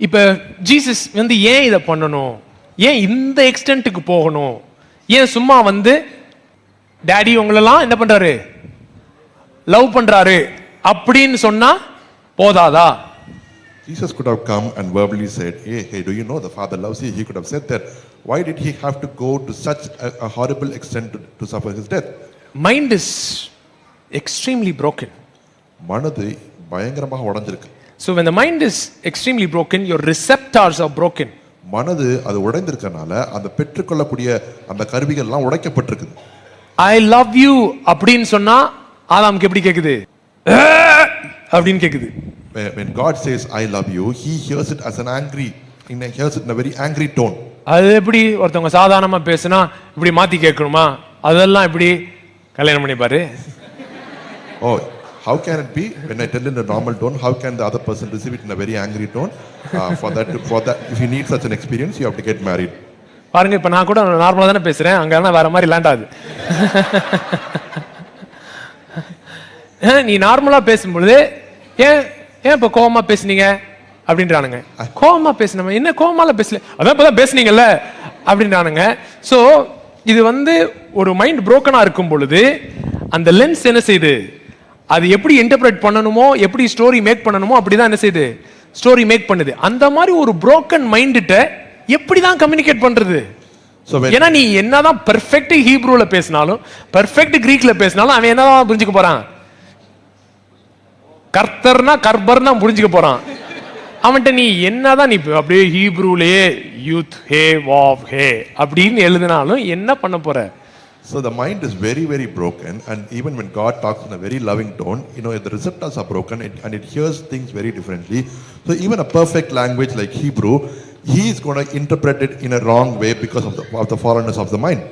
இப்போ ஜீசஸ் வந்து ஏன் இதை பண்ணணும் ஏன் இந்த எக்ஸ்டென்ட்டுக்கு போகணும் ஏன் சும்மா வந்து டேடி உங்களெல்லாம் என்ன பண்றாரு லவ் பண்றாரு அப்படின்னு சொன்னா போதாதா Jesus could have come and verbally said, Hey, hey, do you know the Father loves you? He could have said that. Why did he have to go to such a, a horrible extent to, to suffer his death? Mind is extremely broken மனது பயங்கரமாக உடைஞ்சிருக்கு so when the mind is extremely broken your receptors are broken. மனது அது உடைந்திருக்கனால அந்த பெற்றுக்கொள்ளக்கூடிய அந்த கருவிகள்லாம் உடைக்கப்பட்டிருக்குது. I love you அப்படின்னு சொன்னா ஆதாமுக்கு எப்படி கேக்குது? அப்படின்னு கேக்குது. When when God says, I love you, he hears it as an angry, in a, hears it in a very angry tone. அது எப்படி ஒருத்தவங்க சாதாரணமா பேசுனா இப்படி மாத்தி கேட்கணுமா? அதெல்லாம் இப்படி கல்யாணம் பண்ணிப்பாரு? Oh, how can it be? When I tell in a normal tone, how can the other person receive it in a very angry tone? Uh, for that, for that, if you need such an experience, you have to get married. பாருங்க இப்ப நான் கூட நார்மலா தானே பேசுறேன். அங்க ஆனா வேற மாதிரி லேண்ட் ஆகுது. அஹ், நீ நார்மலா பேசும்பொழுது ஏன் ஏன் இப்ப கோவமா பேசுனீங்க? அப்படின்றானுங்க. கோவமா பேசினோம் என்ன கோவமால பேசல? அதான் இப்பதான் பேசுனீங்கல்ல? அப்படின்றானுங்க. சோ இது வந்து ஒரு மைண்ட் புரோக்கனா இருக்கும் பொழுது அந்த லென்ஸ் என்ன செய்யுது அது எப்படி இன்டர்பிரேட் பண்ணணுமோ எப்படி ஸ்டோரி மேக் பண்ணணுமோ அப்படிதான் என்ன செய்யுது? ஸ்டோரி மேக் பண்ணுது. அந்த மாதிரி ஒரு புரோக்கன் மைண்ட்கிட்ட எப்படி தான் கம்யூனிகேட் when, ஏன்னா நீ என்னதான் பெர்ஃபெக்ட் ஹீப்ரூல பேசினாலும் பெர்ஃபெக்ட் கிரீக்ல பேசினாலும் அவன் என்னதான் புரிஞ்சுக்க போறான்? கர்த்தர்னா கர்பர்னா புரிஞ்சுக்க போறான். அவன்கிட்ட நீ என்னதான் நீ அப்படியே ஹீப்ரூலயே யூத் ஹே வாவ் ஹே அப்படின்னு எழுதினாலும் என்ன பண்ண போற? So the mind is very, very broken, and even when God talks in a very loving tone, you know, the receptors are broken it, and it hears things very differently. So even a perfect language like Hebrew, he is going to interpret it in a wrong way because of the, of the foreignness of the mind.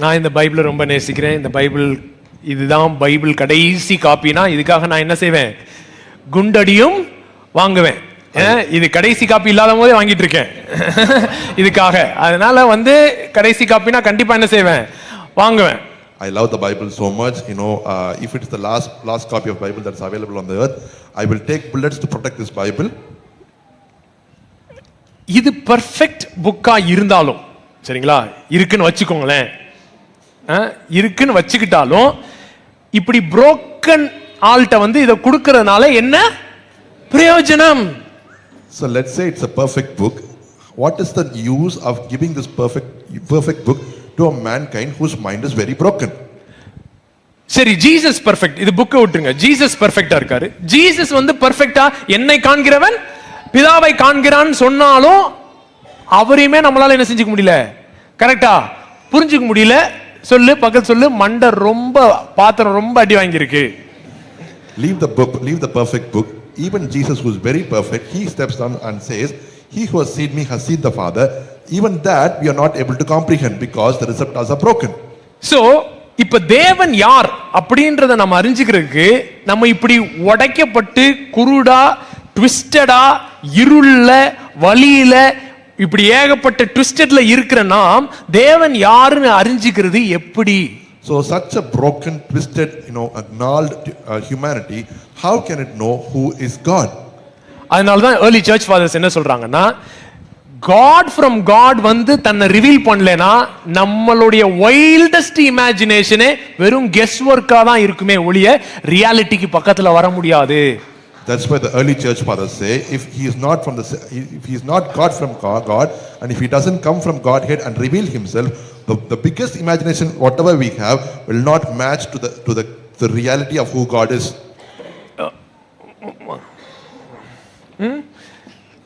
நான் இந்த பைபிளை ரொம்ப நேசிக்கிறேன் இந்த Bible இதுதான் Bible கடைசி காப்பினா இதுக்காக நான் என்ன செய்வேன் குண்டடியும் வாங்குவேன் இது கடைசி காப்பி இல்லாத போதே வாங்கிட்டு இருக்கேன் இதுக்காக அதனால வந்து கடைசி காப்பினா கண்டிப்பா என்ன செய்வேன் வாங்குவேன் I love the Bible so much. You know, uh, if it's the last last copy of Bible that's available on the earth, I will take bullets to protect this Bible. இது பர்ஃபெக்ட் புக்கா இருந்தாலும் சரிங்களா இருக்குன்னு வச்சுக்கோங்களேன் இருக்குன்னு வச்சுக்கிட்டாலும் இப்படி broken ஆள்கிட்ட வந்து இதை கொடுக்கறதுனால என்ன பிரயோஜனம் So let's say it's a perfect book. What is the use of giving this perfect perfect book to a mankind whose mind is very broken? சரி ஜீசஸ் பெர்ஃபெக்ட் இது புக்கை விட்டுருங்க. ஜீசஸ் பெர்ஃபெக்ட்டா இருக்காரு. ஜீசஸ் வந்து பெர்ஃபெக்ட்டா என்னை காண்கிறவன் பிதாவை காண்கிறான்னு சொன்னாலும் அவரையுமே நம்மளால என்ன செஞ்சுக்க முடியல? கரெக்டா புரிஞ்சுக்க முடியல. சொல்லு பக்கத்து சொல்லு. மண்டை ரொம்ப பாத்திரம் ரொம்ப அடி வாங்கியிருக்கு. Leave the book, leave the perfect book. Even Jesus, who's very perfect, he steps down and says, He who has seen me has seen the Father. Even that we are not able to comprehend because the receptors are broken. So இப்ப தேவன் யார் அப்படின்றத நம்ம அறிஞ்சுக்கிறதுக்கு நம்ம இப்படி உடைக்கப்பட்டு குருடா ட்விஸ்டடா இருள்ல வழியில இப்படி ஏகப்பட்ட ட்விஸ்டட்ல இருக்கிற நாம் தேவன் யாருன்னு அறிஞ்சுக்கிறது எப்படி So, such a broken, twisted, you know, gnarled uh, humanity, how can it know who is God? அதனால தான் ஏர்லி சர்ச் ஃபாதர்ஸ் என்ன சொல்றாங்கன்னா காட் ஃப்ரம் காட் வந்து தன்னை ரிவீல் பண்ணலனா நம்மளுடைய வைல்டஸ்ட் இமேஜினேஷனே வெறும் கெஸ் ஒர்க்கா தான் இருக்குமே ஒழிய ரியாலிட்டிக்கு பக்கத்துல வர முடியாது That's why the early church fathers say, if he is not from the, if he is not God from God, and if he doesn't come from Godhead and reveal himself, the, the biggest imagination, whatever we have, will not match to the to the, the reality of who God is.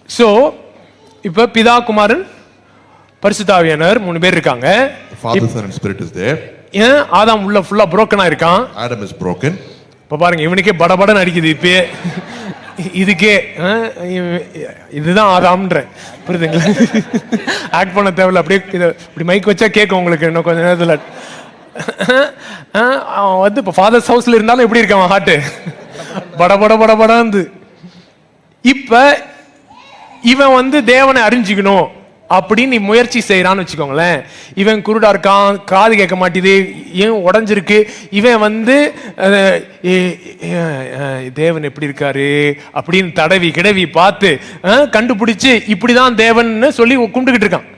So இப்ப பிதா குமாரன் பரிசுத்தாவியனர் மூணு பேர் இருக்காங்க. The Father, Son, and Spirit is there. ஏன் ஆதாம் உள்ள ஃபுல்லா புரோக்கனா இருக்கான். Adam is broken. இப்ப பாருங்க இவனுக்கே படபடன்னு அடிக்குது இப்பயே. இதுக்கே இவன் இதுதான் ஆதாம்ன்ற. புரியுதுங்களா? ஆக்ட் பண்ண தேவையில்ல அப்படியே இதை இப்படி மைக் வச்சா கேட்கும் உங்களுக்கு இன்னும் கொஞ்ச நேரத்துல. அவன் வந்து இப்போ ஃபாதர்ஸ் ஹவுஸ்ல இருந்தாலும் எப்படி இருக்கான் ஹார்ட் பட பட பட படாந்து இப்ப இவன் வந்து தேவனை அறிஞ்சிக்கணும் அப்படின்னு நீ முயற்சி செய்யறான்னு வச்சுக்கோங்களேன். இவன் குருடா இருக்கான் காது கேட்க மாட்டேது ஏன் உடஞ்சிருக்கு? இவன் வந்து தேவன் எப்படி இருக்காரு? அப்படின்னு தடவி கிடவி பார்த்து கண்டுபிடிச்சு இப்படிதான் தேவன்னு சொல்லி கும்பிட்டுக்கிட்டு இருக்கான்.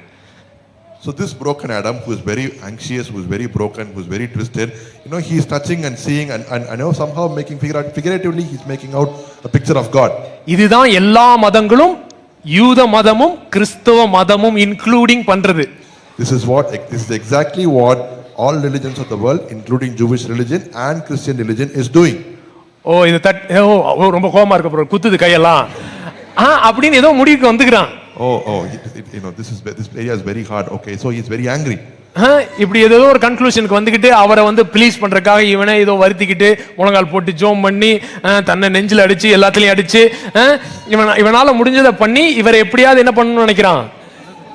So this broken Adam, who is very anxious, who is very broken, who is very twisted, you know, he's touching and seeing and, and I know somehow making figure out, figuratively he's making out a picture of God. இதுதான் எல்லா மதங்களும் யூத மதமும் கிறிஸ்தவ மதமும் including பண்றது This is what this is exactly what all religions of the world, including Jewish religion and Christian religion, is doing. ஓ இது that ஓ ஓ, ரொம்ப கோவமா இருக்க போற குத்துது கையெல்லாம் ஆ அப்படின்னு ஏதோ முடிவுக்கு வந்துக்கிறான் Oh, oh, it, it, you know, this is this area is very hard. Okay, so he's very angry. இப்படி ஏதோ ஒரு கன்க்ளூஷனுக்கு வந்துக்கிட்டு அவரை வந்து ப்ளீஸ் பண்ணுறக்காக இவனை ஏதோ வருத்திக்கிட்டு முழங்கால் போட்டு ஜோம் பண்ணி தன்னை நெஞ்சில் அடித்து எல்லாத்துலேயும் அடித்து இவன் இவனால் முடிஞ்சதை பண்ணி இவரை எப்படியாவது என்ன பண்ணணும்னு நினைக்கிறான்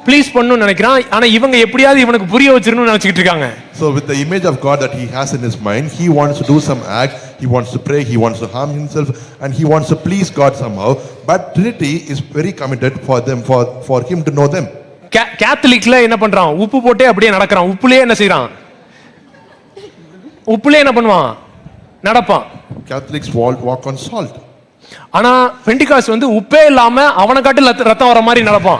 ப்ளீஸ் பண்ணணும்னு நினைக்கிறான் ஆனால் இவங்க எப்படியாவது இவனுக்கு புரிய வச்சிருக்கணும்னு நினச்சிக்கிட்டு இருக்காங்க So, with the image of God that he has in his mind, he wants to do some act, he wants to pray, he wants to harm himself, and he wants to please God somehow. But Trinity is very committed for them, for, for him to know them. கேத்தலிக்ல என்ன பண்றான்? உப்பு போட்டே அப்படியே நடக்கிறான். உப்புலயே என்ன செய்றான்? உப்புலயே என்ன பண்ணுவான்? நடப்பான். Walk, walk on salt. ஆனா பெண்டிகாஸ் வந்து உப்பே இல்லாம அவனை காட்டு ரத்தம் வர மாதிரி நடப்பான்.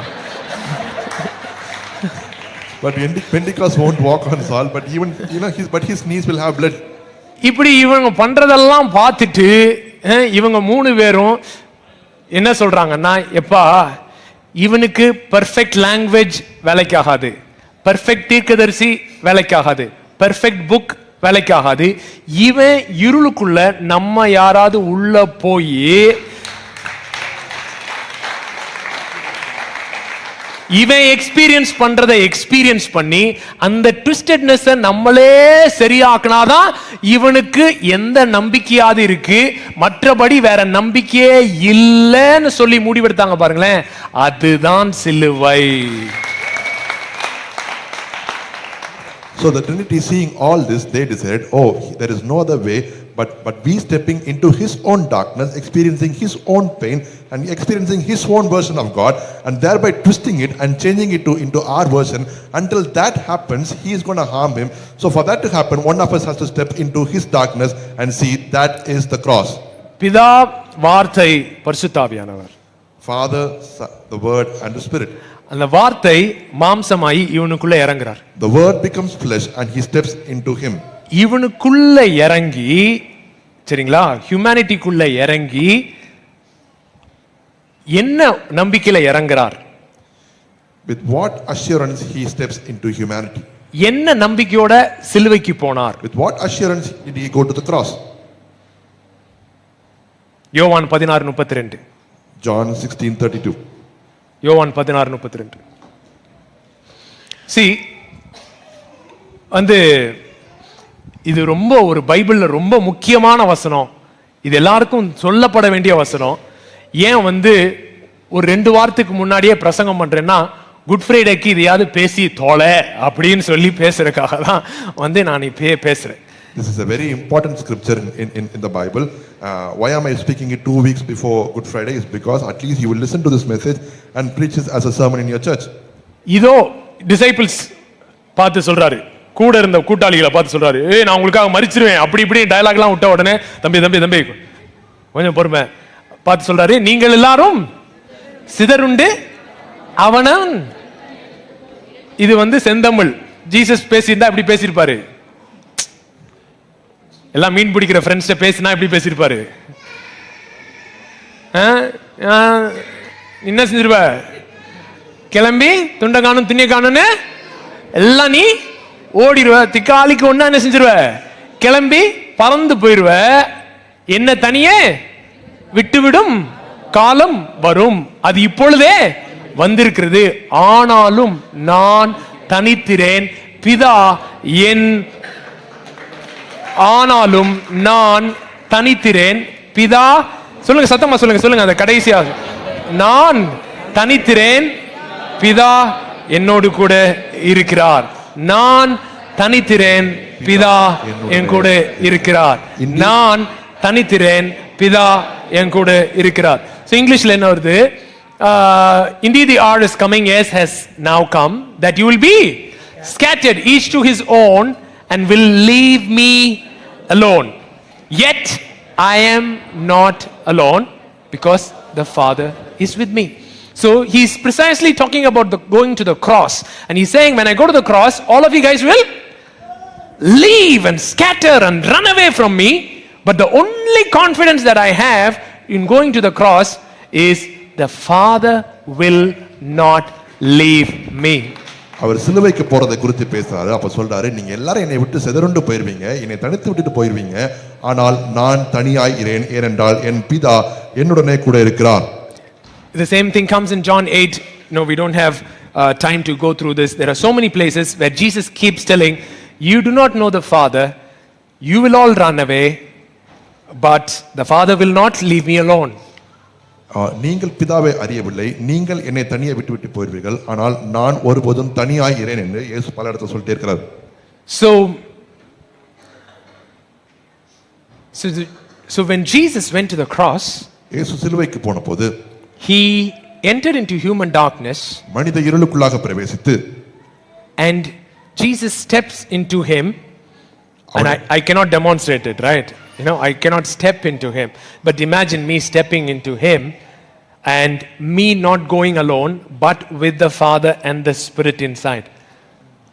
Pente- Pentecost won't walk on salt, but even, you know, his, but his knees will have blood. இப்படி இவங்க பண்றதெல்லாம் பார்த்துட்டு இவங்க மூணு பேரும் என்ன சொல்றாங்கன்னா எப்பா இவனுக்கு பர்ஃபெக்ட் லாங்குவேஜ் வேலைக்காகாது. பர்ஃபெக்ட் தீர்க்கதரிசி வேலைக்காகாது. Perfect book வேலைக்காகாது. இவன் இருளுக்குள்ள நம்ம யாராவது உள்ள போய் இவன் எக்ஸ்பீரியன்ஸ் பண்றதை எக்ஸ்பீரியன்ஸ் பண்ணி அந்த ட்விஸ்டட்னஸ் நம்மளே சரியாக்குனாதான் இவனுக்கு எந்த நம்பிக்கையாவது இருக்கு. மற்றபடி வேற நம்பிக்கையே இல்லைன்னு சொல்லி முடிவெடுத்தாங்க பாருங்களேன். அதுதான் சிலுவை. So the Trinity seeing all this, they decided, oh, there is no other way but, but we stepping into his own darkness, experiencing his own pain and experiencing his own version of God and thereby twisting it and changing it to, into our version. Until that happens, he is going to harm him. So for that to happen, one of us has to step into his darkness and see that is the cross. பிதா வார்த்தை பரிசுத்தாவியானவர் Father, Son, the Word and the Spirit. அந்த வார்த்தை மாம்சமாயி இவனுக்குள்ள இறங்குறார் The Word becomes flesh and he steps into him. இவனுக்குள்ள இறங்கி சரிங்களா ஹியூமனிட்டிக்குள்ள இறங்கி என்ன நம்பிக்கையில இறங்குறார் With what assurance he steps into humanity? என்ன நம்பிக்கையோட சிலுவைக்கு போனார் With what assurance did he go to the cross? யோவான் பதினாறு முப்பத்தி ரெண்டு John 16:32. யோவான் பதினாறு முப்பத்தி ரெண்டு சி வந்து இது ரொம்ப ஒரு பைபிள்ல ரொம்ப முக்கியமான வசனம் இது எல்லாருக்கும் சொல்லப்பட வேண்டிய வசனம் ஏன் வந்து ஒரு ரெண்டு வாரத்துக்கு முன்னாடியே பிரசங்கம் பண்றேன்னா குட் ஃப்ரைடேக்கு இதையாவது பேசி தோலை அப்படின்னு சொல்லி பேசுறதுக்காக தான் வந்து நான் இப்பயே பேசுறேன் This is a very important scripture in, in, in, in the Bible. Uh, why am I speaking it two weeks before Good Friday? Is because at least you will listen to this message and preach this as a sermon in your church. இதோ disciples பார்த்து சொல்றாரு கூட இருந்த கூட்டாளிகளை பார்த்து சொல்றாரு ஏய் நான் உங்களுக்காக மறிச்சிருவேன். அப்படி இப்படி டயலாக்லாம் விட்ட உடனே தம்பி தம்பி தம்பி கொஞ்சம் பொறுமை. பார்த்து சொல்றாரு நீங்கள் எல்லாரும் சிதறுண்டு அவனவன் இது வந்து செந்தமிழ். ஜீசஸ் பேசியிருந்தா இப்படி பேசியிருப்பாரு. எல்லாம் மீன் பிடிக்கிற ஃப்ரெண்ட்ஸ்ட பேசினா இப்படி பேசியிருப்பாரு. ஆ? என்ன செஞ்சிருப்ப? கிளம்பி துண்டை காணும் துணியை காணும்னு? எல்லாம் நீ ஓடிடுவ திக்காலிக்கு ஒன்றா என்ன செஞ்சிருவ? கிளம்பி பறந்து போயிருவ. என்ன தனியே? விட்டுவிடும் காலம் வரும். அது இப்பொழுதே வந்திருக்கிறது. ஆனாலும் நான் தனித்திரேன் பிதா என் ஆனாலும் நான் தனித்திரேன் பிதா சொல்லுங்க சத்தமா சொல்லுங்க சொல்லுங்க அந்த கடைசியாக நான் தனித்திரேன் பிதா என்னோடு கூட இருக்கிறார். நான் தனித்திரேன் பிதா என் கூட இருக்கிறார் நான் தனித்திரேன் பிதா என் கூட இருக்கிறார் ஸோ இங்கிலீஷ்ல என்ன வருது uh, indeed the hour is coming, yes, has now come, that you will be scattered each to his own and will leave me alone. Yet I am not alone because the Father is with me. So he's precisely talking about the going to the cross. And he's saying, when I go to the cross, all of you guys will leave and scatter and run away from me. But the only confidence that I have in going to the cross is the Father will not leave me. அவர் சிலுவைக்கு போறதை குறித்து பேசுறாரு அப்ப சொல்றாரு நீங்க எல்லாரும் என்னை விட்டு சிதறுண்டு போயிருவீங்க என்னை தனித்து விட்டுட்டு போயிருவீங்க ஆனால் நான் தனியாய் இரேன் ஏனென்றால் என் பிதா என்னுடனே கூட இருக்கிறார் The same thing comes in John 8. No, we don't have uh, time to go through this. There are so many places where Jesus keeps telling, You do not know the Father, you will all run away, but the Father will not leave me alone. ஆ, நீங்கள் பிதாவை அறியவில்லை நீங்கள் என்னை தனியே விட்டு விட்டு போயிருவீர்கள் ஆனால் நான் ஒருபோதும் தனியாய் இரேன் என்று இயேசு பல இடத்துல சொல்லிட்டே இருக்கிறார் So, so, the, so when Jesus went to the cross, இயேசு சிலுவைக்கு போன போது he entered into human darkness மனித இருளுக்குள்ளாக பிரவேசித்து and Jesus steps into him. And I, I cannot demonstrate it, right? You know, I cannot step into him. But imagine me stepping into him and me not going alone, but with the Father and the Spirit inside.